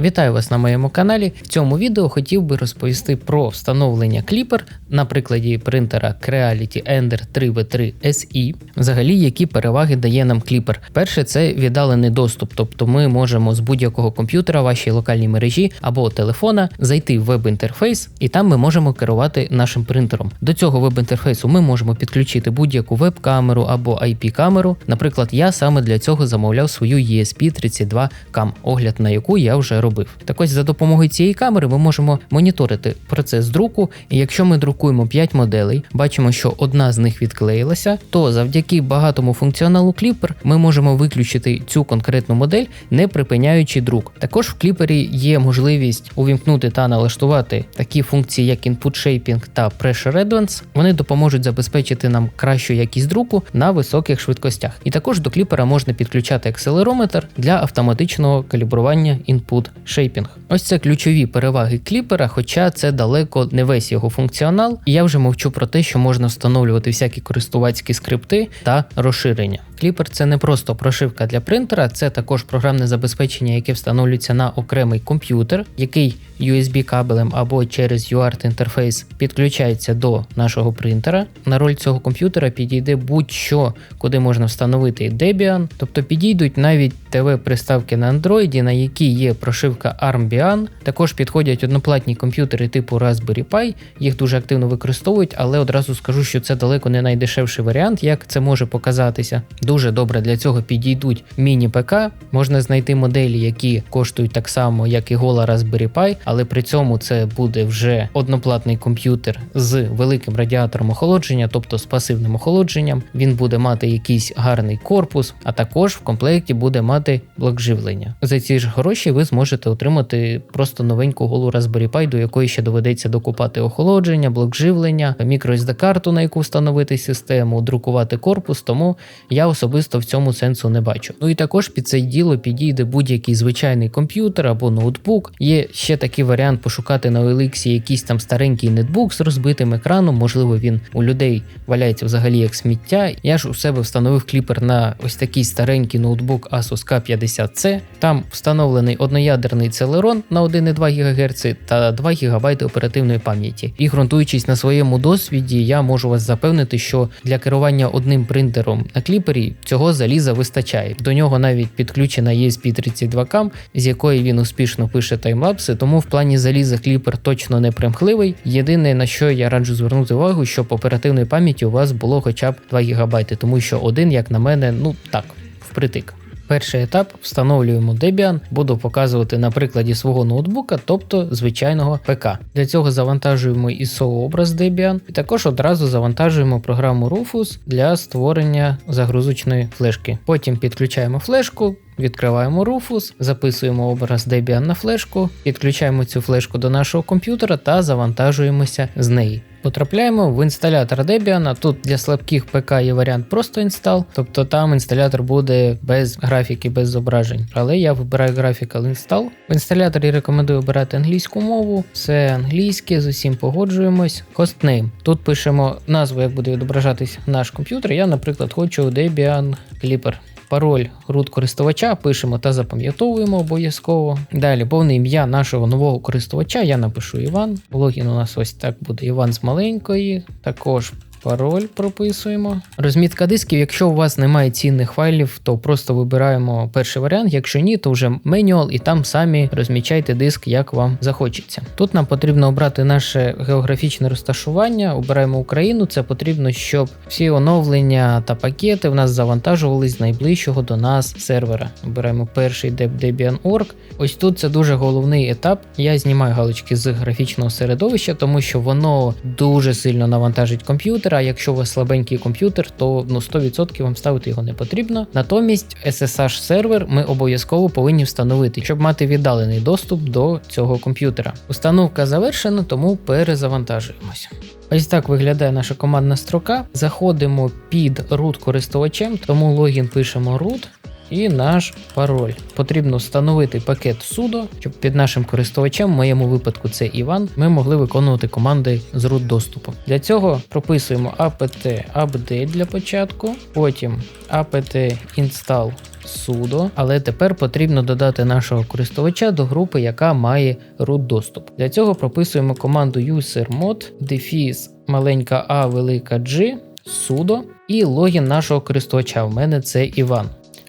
Вітаю вас на моєму каналі. В цьому відео хотів би розповісти про встановлення кліпер на прикладі принтера Creality Ender 3V3 SE. Взагалі, які переваги дає нам кліпер. Перше, це віддалений доступ, тобто ми можемо з будь-якого комп'ютера, вашій локальній мережі або телефона зайти в веб-інтерфейс, і там ми можемо керувати нашим принтером. До цього веб-інтерфейсу ми можемо підключити будь-яку веб-камеру або IP-камеру. Наприклад, я саме для цього замовляв свою ESP32 CAM, огляд на яку я вже робив. Так ось за допомогою цієї камери ми можемо моніторити процес друку, і якщо ми друкуємо 5 моделей, бачимо, що одна з них відклеїлася, то завдяки багатому функціоналу Clipper ми можемо виключити цю конкретну модель, не припиняючи друк. Також в кліпері є можливість увімкнути та налаштувати такі функції, як Input Shaping та Pressure Advance. Вони допоможуть забезпечити нам кращу якість друку на високих швидкостях. І також до кліпера можна підключати акселерометр для автоматичного калібрування Input Shaping. Ось це ключові переваги кліпера, хоча це далеко не весь його функціонал. І я вже мовчу про те, що можна встановлювати всякі користувацькі скрипти та розширення. Кліпер це не просто прошивка для принтера, це також програмне забезпечення, яке встановлюється на окремий комп'ютер, який USB кабелем або через UART інтерфейс підключається до нашого принтера. На роль цього комп'ютера підійде будь-що, куди можна встановити Debian, тобто підійдуть навіть ТВ-приставки на Android, на які є прошивка Armbian. Також підходять одноплатні комп'ютери типу Raspberry Pi, їх дуже активно використовують, але одразу скажу, що це далеко не найдешевший варіант, як це може показатися. Дуже добре для цього підійдуть міні-ПК. Можна знайти моделі, які коштують так само, як і гола Raspberry Pi, але при цьому це буде вже одноплатний комп'ютер з великим радіатором охолодження, тобто з пасивним охолодженням. Він буде мати якийсь гарний корпус, а також в комплекті буде мати блок живлення. За ці ж гроші ви зможете отримати просто новеньку голу Raspberry Pi, до якої ще доведеться докупати охолодження, блок живлення, microSD карту, на яку встановити систему, друкувати корпус. Тому я особисто в цьому сенсу не бачу. Ну і також під це діло підійде будь-який звичайний комп'ютер або ноутбук. Є ще такий варіант пошукати на OLX якийсь там старенький нетбук з розбитим екраном. Можливо, він у людей валяється взагалі як сміття. Я ж у себе встановив кліпер на ось такий старенький ноутбук Asus K50C. Там встановлений одноядерний Celeron на 1,2 ГГц та 2 ГБ оперативної пам'яті. І ґрунтуючись на своєму досвіді, я можу вас запевнити, що для керування одним принтером на кліпері цього заліза вистачає. До нього навіть підключена ESP32CAM, з якої він успішно пише таймлапси, тому в плані заліза кліпер точно не примхливий. Єдине на що я раджу звернути увагу, щоб оперативної пам'яті у вас було хоча б 2 ГБ, тому що один, як на мене, ну так, впритик. Перший етап встановлюємо Debian, буду показувати на прикладі свого ноутбука, тобто звичайного ПК. Для цього завантажуємо ISO образ Debian і також одразу завантажуємо програму Rufus для створення загрузочної флешки. Потім підключаємо флешку. Відкриваємо Rufus, записуємо образ Debian на флешку, підключаємо цю флешку до нашого комп'ютера та завантажуємося з неї. Потрапляємо в інсталятор Debian. Тут для слабких ПК є варіант просто інстал, тобто там інсталятор буде без графіки, без зображень. Але я вибираю Graphical Install. В інсталяторі рекомендую обирати англійську мову, все англійське, з усім погоджуємось. Hostname. Тут пишемо назву, як буде відображатись наш комп'ютер. Я, наприклад, хочу Debian Clipper. Пароль root користувача пишемо та запам'ятовуємо обов'язково. Далі повне ім'я нашого нового користувача. Я напишу Іван. Логін у нас ось так буде Іван з маленької. Також Пароль прописуємо. Розмітка дисків. Якщо у вас немає цінних файлів, то просто вибираємо перший варіант. Якщо ні, то вже менюал і там самі розмічайте диск, як вам захочеться. Тут нам потрібно обрати наше географічне розташування, обираємо Україну. Це потрібно, щоб всі оновлення та пакети в нас завантажувались з найближчого до нас сервера. Обираємо перший Debian.org. Ось тут це дуже головний етап. Я знімаю галочки з графічного середовища, тому що воно дуже сильно навантажить комп'ютер. А якщо у вас слабенький комп'ютер, то ну 100% вам ставити його не потрібно. Натомість SSH сервер ми обов'язково повинні встановити, щоб мати віддалений доступ до цього комп'ютера. Установка завершена, тому перезавантажуємося. Ось так виглядає наша командна строка. Заходимо під root користувачем, тому логін пишемо root. І наш пароль. Потрібно встановити пакет sudo, щоб під нашим користувачем, в моєму випадку це Іван, ми могли виконувати команди з root доступу. Для цього прописуємо apt update для початку, потім apt install sudo, але тепер потрібно додати нашого користувача до групи, яка має root доступ. Для цього прописуємо команду usermod defis маленька a велика G sudo і логін нашого користувача. У мене це Іван.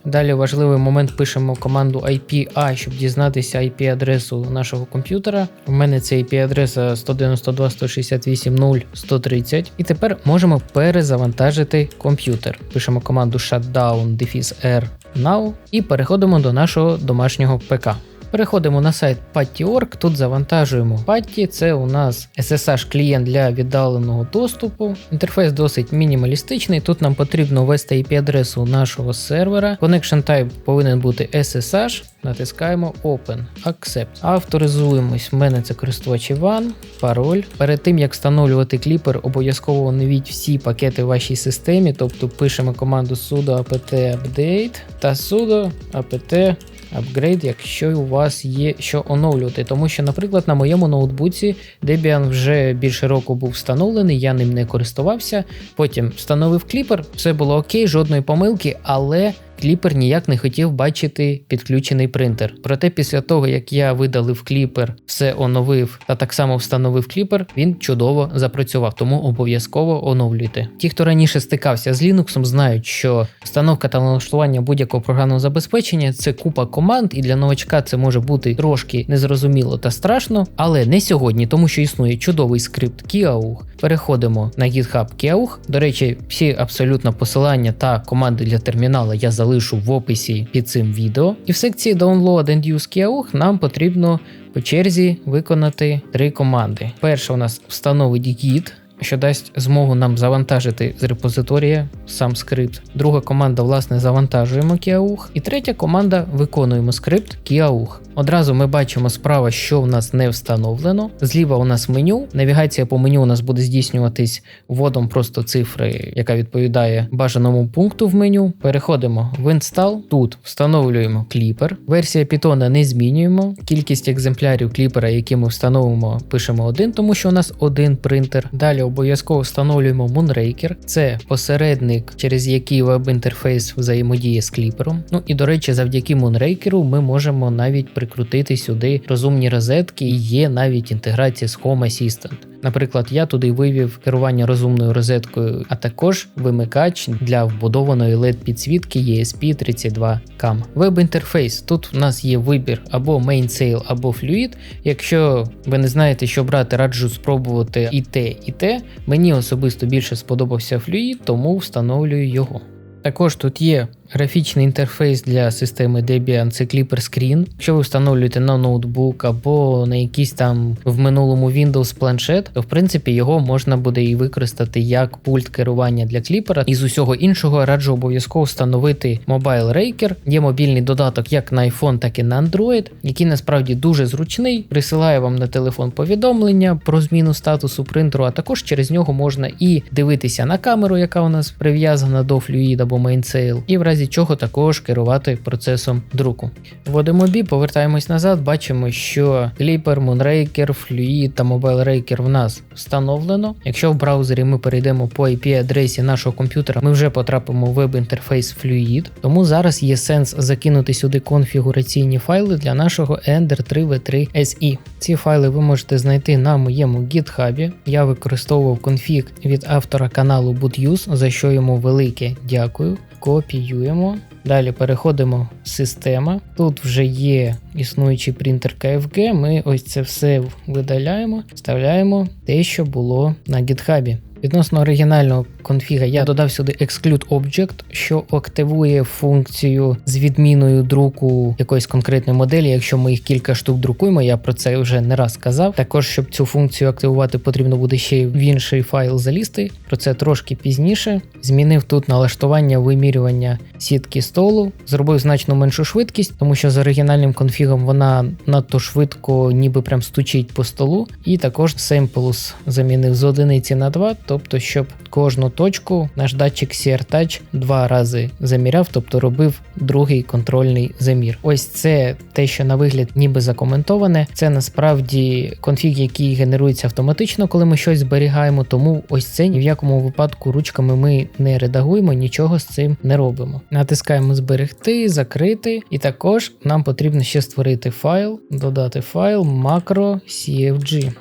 Далі важливий момент пишемо команду IPA, щоб дізнатися IP-адресу нашого комп'ютера. У мене це IP-адреса 192.168.0.130. І тепер можемо перезавантажити комп'ютер. Пишемо команду shutdown -r now і переходимо до нашого домашнього ПК. Переходимо на сайт Patty.org, тут завантажуємо Patty, це у нас SSH клієнт для віддаленого доступу. Інтерфейс досить мінімалістичний. Тут нам потрібно ввести IP-адресу нашого сервера. Connection Type повинен бути SSH. Натискаємо Open, Accept. Авторизуємось. В мене це користувач Іван, пароль. Перед тим як встановлювати кліпер, обов'язково оновіть всі пакети в вашій системі, тобто пишемо команду sudo apt update та sudo apt апгрейд, якщо у вас є що оновлювати. Тому що, наприклад, на моєму ноутбуці Debian вже більше року був встановлений, я ним не користувався. Потім встановив кліпер, все було окей, жодної помилки, але Кліпер ніяк не хотів бачити підключений принтер. Проте після того, як я видалив кліпер, все оновив та так само встановив кліпер, він чудово запрацював, тому обов'язково оновлюйте. Ті, хто раніше стикався з Linux, знають, що встановка та налаштування будь-якого програмного забезпечення це купа команд, і для новачка це може бути трошки незрозуміло та страшно, але не сьогодні, тому що існує чудовий скрипт Kiauch. Переходимо на GitHub Keuch. До речі, всі абсолютно посилання та команди для термінала я залишу в описі під цим відео. І в секції Download and Use Keuch нам потрібно по черзі виконати три команди. Перша у нас встановить Git, що дасть змогу нам завантажити з репозиторія сам скрипт. Друга команда, власне, завантажуємо Kiauch. І третя команда виконуємо скрипт Kiauch. Одразу ми бачимо справа, що в нас не встановлено. Зліва у нас меню. Навігація по меню у нас буде здійснюватись вводом просто цифри, яка відповідає бажаному пункту в меню. Переходимо в Install. Тут встановлюємо кліпер. Версія Python не змінюємо. Кількість екземплярів кліпера, які ми встановимо, пишемо один, тому що у нас один принтер. Далі обов'язково встановлюємо Moonraker. Це посередник, через який веб-інтерфейс взаємодіє з кліпером. Ну і до речі, завдяки Moonraker ми можемо навіть прикрутити сюди розумні розетки, і є навіть інтеграція з Home Assistant. Наприклад, я туди вивів керування розумною розеткою, а також вимикач для вбудованої led підсвітки ESP32 CAM. Веб-інтерфейс. Тут у нас є вибір або Mainsail, або Fluid. Якщо ви не знаєте, що брати, раджу спробувати і те, і те. Мені особисто більше сподобався Fluid, тому встановлюю його. Також тут є Графічний інтерфейс для системи Debian це Clipper Screen. Якщо ви встановлюєте на ноутбук або на якийсь там в минулому Windows планшет, то в принципі його можна буде і використати як пульт керування для кліпера. Із усього іншого раджу обов'язково встановити Mobile Raker. Є мобільний додаток як на iPhone, так і на Android, який насправді дуже зручний. Присилає вам на телефон повідомлення про зміну статусу принтеру, а також через нього можна і дивитися на камеру, яка у нас прив'язана до Fluid або MainSail, і в разі разі чого також керувати процесом друку. Вводимо бі, повертаємось назад, бачимо, що Clipper, Moonraker, Fluid та Mobile Raker в нас встановлено. Якщо в браузері ми перейдемо по IP-адресі нашого комп'ютера, ми вже потрапимо в веб-інтерфейс Fluid, тому зараз є сенс закинути сюди конфігураційні файли для нашого Ender 3v3 SE. Ці файли ви можете знайти на моєму GitHub. Я використовував конфіг від автора каналу BootUse, за що йому велике дякую копіюємо. Далі переходимо в система. Тут вже є існуючий принтер KFG. Ми ось це все видаляємо, вставляємо те, що було на GitHub. Відносно оригінального конфіга я додав сюди exclude object, що активує функцію з відміною друку якоїсь конкретної моделі. Якщо ми їх кілька штук друкуємо, я про це вже не раз сказав. Також, щоб цю функцію активувати, потрібно буде ще в інший файл залізти. Про це трошки пізніше. Змінив тут налаштування вимірювання сітки столу, зробив значно меншу швидкість, тому що з оригінальним конфігом вона надто швидко, ніби прям стучить по столу. І також Samples замінив з одиниці на 2 тобто, щоб кожну точку наш датчик CR Touch два рази заміряв, тобто робив другий контрольний замір. Ось це те, що на вигляд ніби закоментоване. Це насправді конфіг, який генерується автоматично, коли ми щось зберігаємо. Тому ось це ні в якому випадку ручками ми не редагуємо, нічого з цим не робимо. Натискаємо зберегти, закрити, і також нам потрібно ще створити файл, додати файл macro CFG.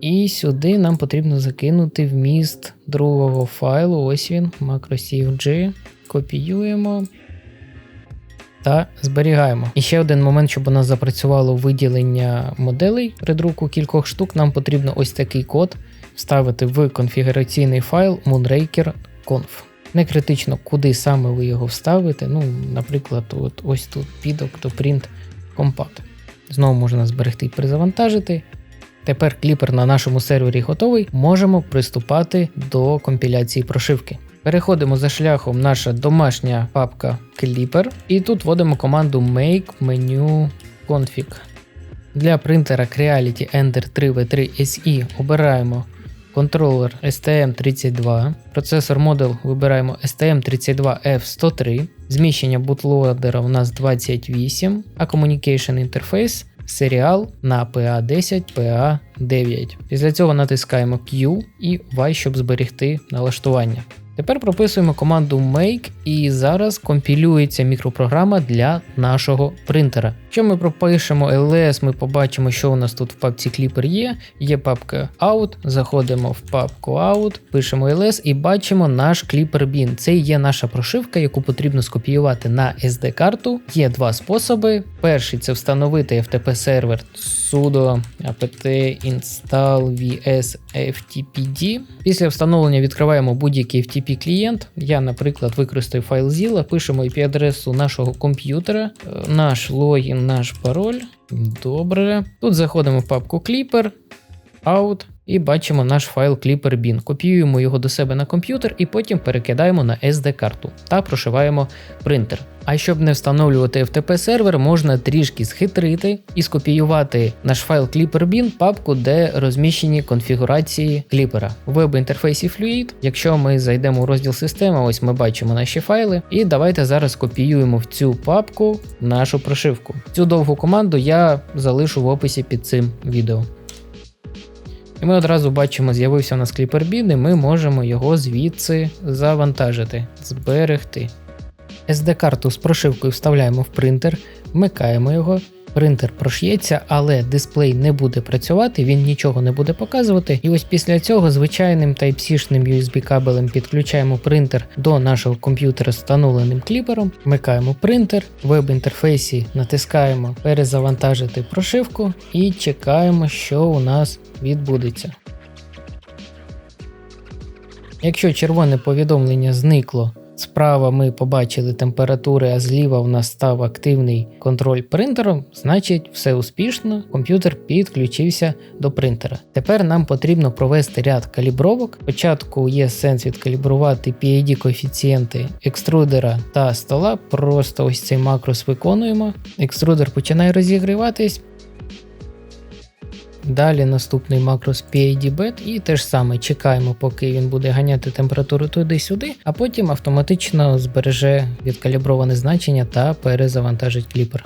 І сюди нам потрібно закинути вміст другого файлу. Ось він, macro.cfg. Копіюємо та зберігаємо. І ще один момент, щоб у нас запрацювало виділення моделей при друку кількох штук, нам потрібно ось такий код вставити в конфігураційний файл moonraker.conf. Не критично, куди саме ви його вставите. Ну, наприклад, от ось тут підок до print. Знову можна зберегти і перезавантажити. Тепер кліпер на нашому сервері готовий, можемо приступати до компіляції прошивки. Переходимо за шляхом наша домашня папка Clipper, і тут вводимо команду make menu config. Для принтера Creality Ender 3V3 SE обираємо контролер STM32, процесор модел вибираємо STM32F103, зміщення бутлодера у нас 28, а Communication Interface серіал на PA10, PA9. Після цього натискаємо Q і Y, щоб зберегти налаштування. Тепер прописуємо команду make і зараз компілюється мікропрограма для нашого принтера. Якщо ми пропишемо ls, ми побачимо, що у нас тут в папці Clipper є. Є папка out, заходимо в папку out, пишемо ls і бачимо наш Clipper Bin. Це є наша прошивка, яку потрібно скопіювати на SD-карту. Є два способи. Перший це встановити FTP сервер sudo apt install vs ftpd. Після встановлення відкриваємо будь-який FTP клієнт. Я, наприклад, використаю файл Zilla, пишемо IP-адресу нашого комп'ютера, е, наш логін, наш пароль. Добре. Тут заходимо в папку Clipper, Out і бачимо наш файл ClipperBin. Копіюємо його до себе на комп'ютер і потім перекидаємо на SD-карту та прошиваємо принтер. А щоб не встановлювати FTP сервер, можна трішки схитрити і скопіювати наш файл ClipperBin папку, де розміщені конфігурації кліпера. У веб-інтерфейсі Fluid, якщо ми зайдемо у розділ система, ось ми бачимо наші файли. І давайте зараз копіюємо в цю папку нашу прошивку. Цю довгу команду я залишу в описі під цим відео. І ми одразу бачимо, з'явився у нас кліпербін, і ми можемо його звідси завантажити, зберегти. SD-карту з прошивкою вставляємо в принтер, вмикаємо його. Принтер прош'ється, але дисплей не буде працювати, він нічого не буде показувати. І ось після цього звичайним Type-C-шним USB кабелем підключаємо принтер до нашого комп'ютера встановленим кліпером, вмикаємо принтер, в веб-інтерфейсі натискаємо перезавантажити прошивку і чекаємо, що у нас відбудеться. Якщо червоне повідомлення зникло, справа ми побачили температури, а зліва в нас став активний контроль принтером, значить все успішно, комп'ютер підключився до принтера. Тепер нам потрібно провести ряд калібровок. Спочатку є сенс відкалібрувати PID коефіцієнти екструдера та стола, просто ось цей макрос виконуємо. Екструдер починає розігріватись. Далі наступний макрос PID-BET і те ж саме чекаємо, поки він буде ганяти температуру туди-сюди, а потім автоматично збереже відкаліброване значення та перезавантажить кліпер.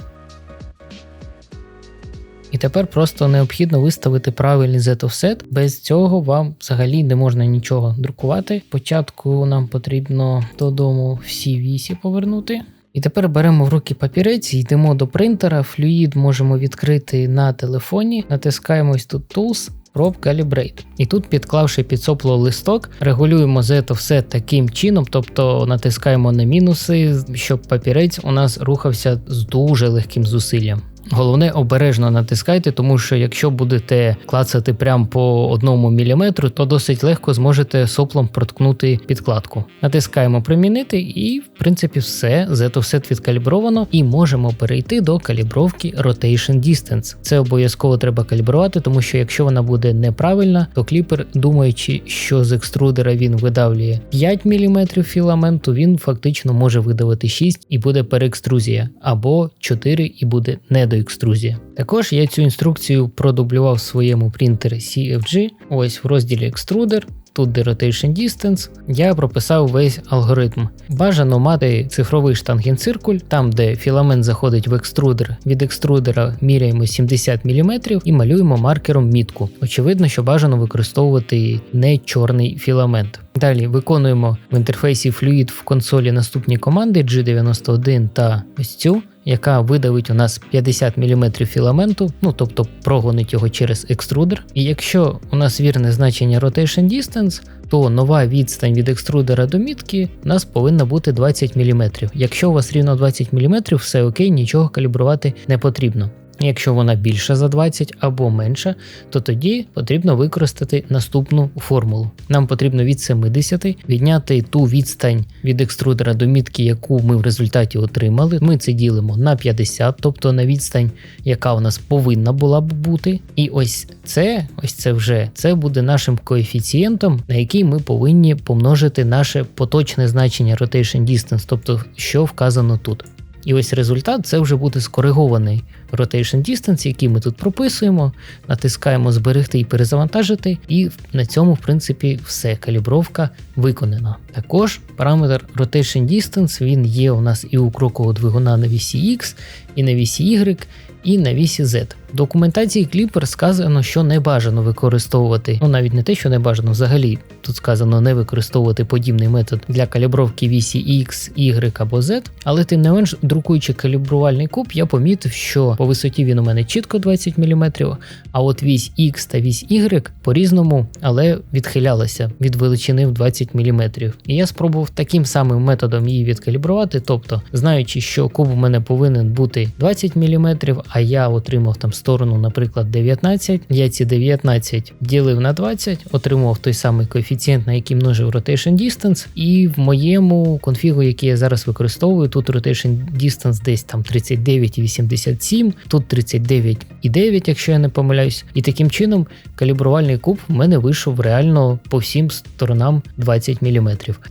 І тепер просто необхідно виставити правильний Z-offset, без цього вам взагалі не можна нічого друкувати. Спочатку нам потрібно додому всі вісі повернути. І тепер беремо в руки папірець, йдемо до принтера, флюїд можемо відкрити на телефоні, натискаємо ось тут Tools, Probe Calibrate. І тут, підклавши під сопло листок, регулюємо Z все таким чином, тобто натискаємо на мінуси, щоб папірець у нас рухався з дуже легким зусиллям. Головне обережно натискайте, тому що якщо будете клацати прямо по одному міліметру, то досить легко зможете соплом проткнути підкладку. Натискаємо примінити, і в принципі все Z-offset відкалібровано, і можемо перейти до калібровки Rotation Distance. Це обов'язково треба калібрувати, тому що якщо вона буде неправильна, то кліпер, думаючи, що з екструдера він видавлює 5 мм філаменту, він фактично може видавити 6 і буде переекструзія, або 4 і буде недо недоекструзія. Також я цю інструкцію продублював в своєму принтері CFG, ось в розділі Extruder. Тут де Rotation Distance, я прописав весь алгоритм. Бажано мати цифровий штангенциркуль, там де філамент заходить в екструдер. Від екструдера міряємо 70 мм і малюємо маркером мітку. Очевидно, що бажано використовувати не чорний філамент. Далі виконуємо в інтерфейсі Fluid в консолі наступні команди G91 та ось цю яка видавить у нас 50 мм філаменту, ну тобто прогонить його через екструдер. І якщо у нас вірне значення Rotation Distance, то нова відстань від екструдера до мітки у нас повинна бути 20 мм. Якщо у вас рівно 20 мм, все окей, нічого калібрувати не потрібно. Якщо вона більша за 20 або менша, то тоді потрібно використати наступну формулу. Нам потрібно від 70 відняти ту відстань від екструдера до мітки, яку ми в результаті отримали. Ми це ділимо на 50, тобто на відстань, яка у нас повинна була б бути. І ось це, ось це вже це буде нашим коефіцієнтом, на який ми повинні помножити наше поточне значення rotation distance, тобто що вказано тут. І ось результат це вже буде скоригований rotation distance, який ми тут прописуємо, натискаємо зберегти і перезавантажити, і на цьому, в принципі, все, калібровка виконана. Також параметр rotation distance він є у нас і у крокового двигуна на вісі X, і на вісі Y, і на вісі Z. В документації Clipper сказано, що не бажано використовувати, ну навіть не те, що не бажано, взагалі тут сказано не використовувати подібний метод для калібровки вісі X, Y або Z, але тим не менш, друкуючи калібрувальний куб, я помітив, що по висоті він у мене чітко 20 мм, а от вісь X та вісь Y по-різному, але відхилялася від величини в 20 мм. І я спробував таким самим методом її відкалібрувати, тобто, знаючи, що куб у мене повинен бути 20 мм, а я отримав там сторону, наприклад, 19, я ці 19 ділив на 20, отримав той самий коефіцієнт, на який множив Rotation Distance, і в моєму конфігу, який я зараз використовую, тут Rotation Distance десь там 39,87, тут 39,9, якщо я не помиляюсь. І таким чином калібрувальний куб в мене вийшов реально по всім сторонам 20 мм.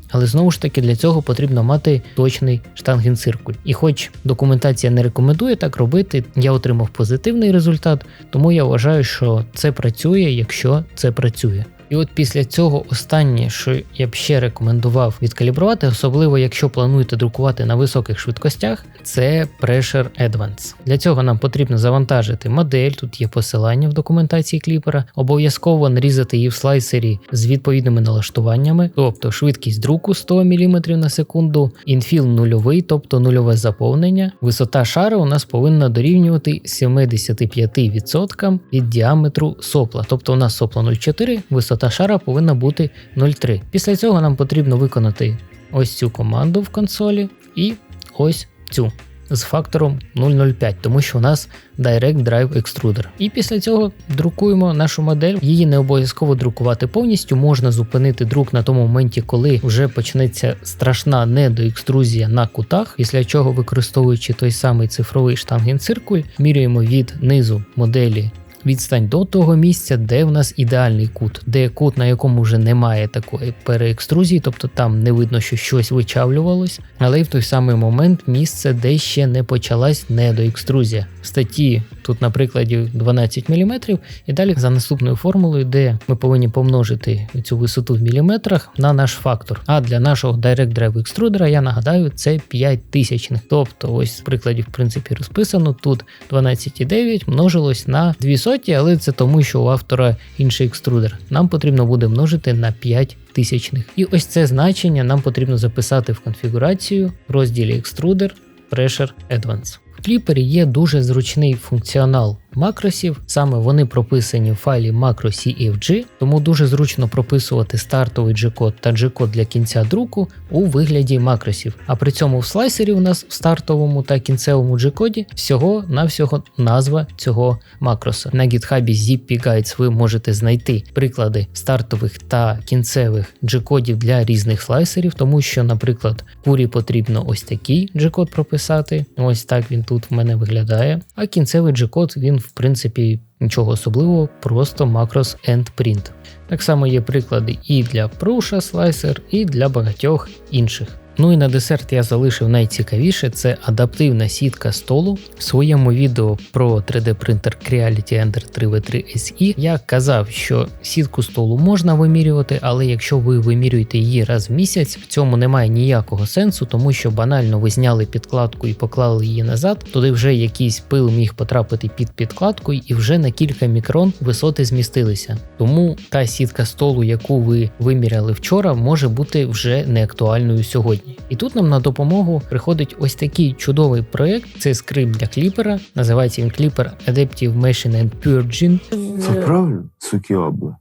Але знову ж таки для цього потрібно мати точний штангенциркуль. І хоч документація не рекомендує так робити, я отримав позитивний результат, тому я вважаю, що це працює, якщо це працює. І от після цього останнє, що я б ще рекомендував відкалібрувати, особливо якщо плануєте друкувати на високих швидкостях, це Pressure Advance. Для цього нам потрібно завантажити модель, тут є посилання в документації кліпера, обов'язково нарізати її в слайсері з відповідними налаштуваннями, тобто швидкість друку 100 мм на секунду, інфіл нульовий, тобто нульове заповнення. Висота шара у нас повинна дорівнювати 75% від діаметру сопла, тобто у нас сопла 0,4, висота висота шара повинна бути 0,3. Після цього нам потрібно виконати ось цю команду в консолі і ось цю з фактором 0,05, тому що у нас Direct Drive Extruder. І після цього друкуємо нашу модель. Її не обов'язково друкувати повністю. Можна зупинити друк на тому моменті, коли вже почнеться страшна недоекструзія на кутах, після чого, використовуючи той самий цифровий штангенциркуль, міряємо від низу моделі відстань до того місця, де в нас ідеальний кут, де кут, на якому вже немає такої переекструзії, тобто там не видно, що щось вичавлювалось, але й в той самий момент місце, де ще не почалась недоекструзія. В статті тут, на прикладі 12 мм, і далі за наступною формулою, де ми повинні помножити цю висоту в міліметрах на наш фактор. А для нашого Direct Drive екструдера, я нагадаю, це 5 тисячних. Тобто, ось в прикладі, в принципі, розписано тут 12,9 множилось на 2 соті, але це тому, що у автора інший екструдер. Нам потрібно буде множити на 5 тисячних. І ось це значення нам потрібно записати в конфігурацію в розділі Екструдер Pressure Advance. В кліпері є дуже зручний функціонал макросів. Саме вони прописані в файлі macro.cfg, тому дуже зручно прописувати стартовий G-код та G-код для кінця друку у вигляді макросів. А при цьому в слайсері у нас в стартовому та кінцевому G-коді всього-навсього назва цього макроса. На GitHub Zippy Guides ви можете знайти приклади стартових та кінцевих G-кодів для різних слайсерів, тому що, наприклад, курі потрібно ось такий G-код прописати. Ось так він тут в мене виглядає. А кінцевий G-код він в принципі, нічого особливого, просто макрос endprint. Так само є приклади і для Prusa Slicer, і для багатьох інших. Ну і на десерт я залишив найцікавіше це адаптивна сітка столу. В своєму відео про 3D принтер Creality Ender 3V3 SE я казав, що сітку столу можна вимірювати, але якщо ви вимірюєте її раз в місяць, в цьому немає ніякого сенсу, тому що банально ви зняли підкладку і поклали її назад, туди вже якийсь пил міг потрапити під підкладку і вже на кілька мікрон висоти змістилися. Тому та сітка столу, яку ви виміряли вчора, може бути вже не актуальною сьогодні. І тут нам на допомогу приходить ось такий чудовий проєкт. Це скрипт для кліпера. Називається він кліпер Adaptive Machine and Purging. Це правильно, сукіобла?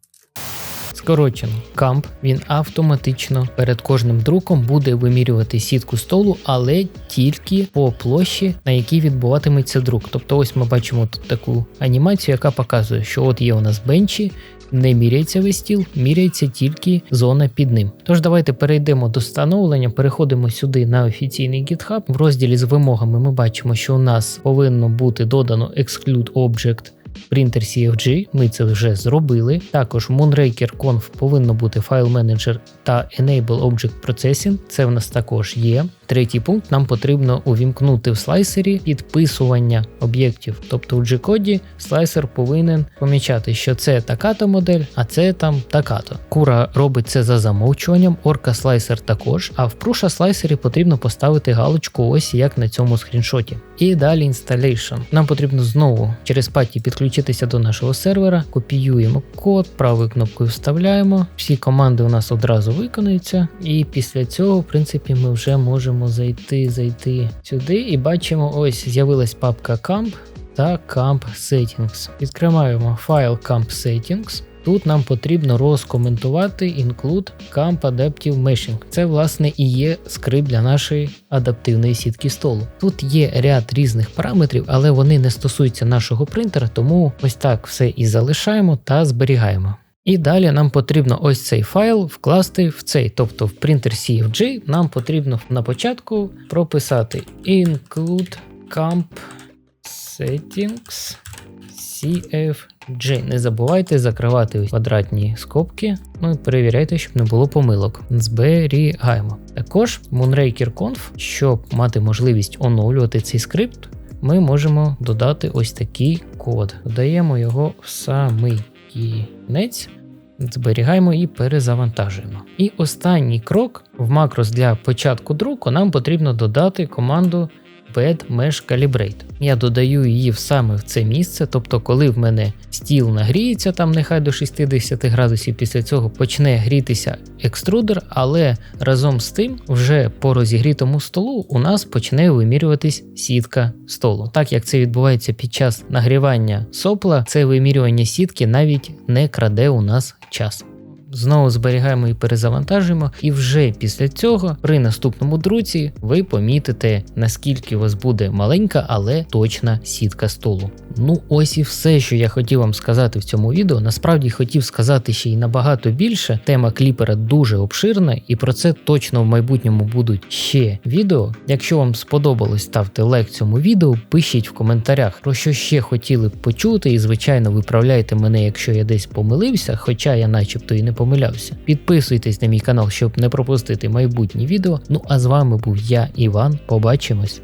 Скорочено камп, він автоматично перед кожним друком буде вимірювати сітку столу, але тільки по площі, на якій відбуватиметься друк. Тобто, ось ми бачимо тут таку анімацію, яка показує, що от є у нас бенчі. Не міряється весь стіл, міряється тільки зона під ним. Тож давайте перейдемо до встановлення, переходимо сюди на офіційний GitHub. В розділі з вимогами ми бачимо, що у нас повинно бути додано exclude object Printer CFG, ми це вже зробили. Також Moonraker Conf повинно бути файл менеджер та Enable Object Processing. Це в нас також є. Третій пункт нам потрібно увімкнути в слайсері підписування об'єктів. Тобто в G-коді слайсер повинен помічати, що це така-то модель, а це там така-то. Кура робить це за замовчуванням, орка слайсер також, а в Prusa слайсері потрібно поставити галочку ось як на цьому скріншоті. І далі installation. Нам потрібно знову через паті підключитися до нашого сервера, копіюємо код, правою кнопкою вставляємо. Всі команди у нас одразу виконуються, і після цього, в принципі, ми вже можемо зайти, зайти сюди і бачимо, ось з'явилась папка Camp та Camp Settings. Відкриваємо файл Camp Settings. Тут нам потрібно розкоментувати include Camp Adaptive Meshing. Це, власне, і є скрипт для нашої адаптивної сітки столу. Тут є ряд різних параметрів, але вони не стосуються нашого принтера, тому ось так все і залишаємо та зберігаємо. І далі нам потрібно ось цей файл вкласти в цей, тобто в принтер CFG нам потрібно на початку прописати include camp settings CFG. Не забувайте закривати квадратні скобки, ну і перевіряйте, щоб не було помилок. Зберігаємо. Також Moonraker Conf, щоб мати можливість оновлювати цей скрипт, ми можемо додати ось такий код. Додаємо його в самий кінець. Зберігаємо і перезавантажуємо. І останній крок в макрос для початку друку нам потрібно додати команду Bed Mesh Calibrate. Я додаю її саме в це місце, тобто, коли в мене стіл нагріється там нехай до 60 градусів, після цього почне грітися екструдер, але разом з тим, вже по розігрітому столу у нас почне вимірюватись сітка столу. Так як це відбувається під час нагрівання сопла, це вимірювання сітки навіть не краде у нас час. Знову зберігаємо і перезавантажуємо, і вже після цього, при наступному друці, ви помітите, наскільки у вас буде маленька, але точна сітка столу. Ну, ось і все, що я хотів вам сказати в цьому відео. Насправді хотів сказати ще й набагато більше. Тема кліпера дуже обширна, і про це точно в майбутньому будуть ще відео. Якщо вам сподобалось, ставте лайк цьому відео, пишіть в коментарях, про що ще хотіли б почути, і, звичайно, виправляйте мене, якщо я десь помилився, хоча я начебто і не помилявся. Підписуйтесь на мій канал, щоб не пропустити майбутні відео. Ну а з вами був я, Іван. Побачимось.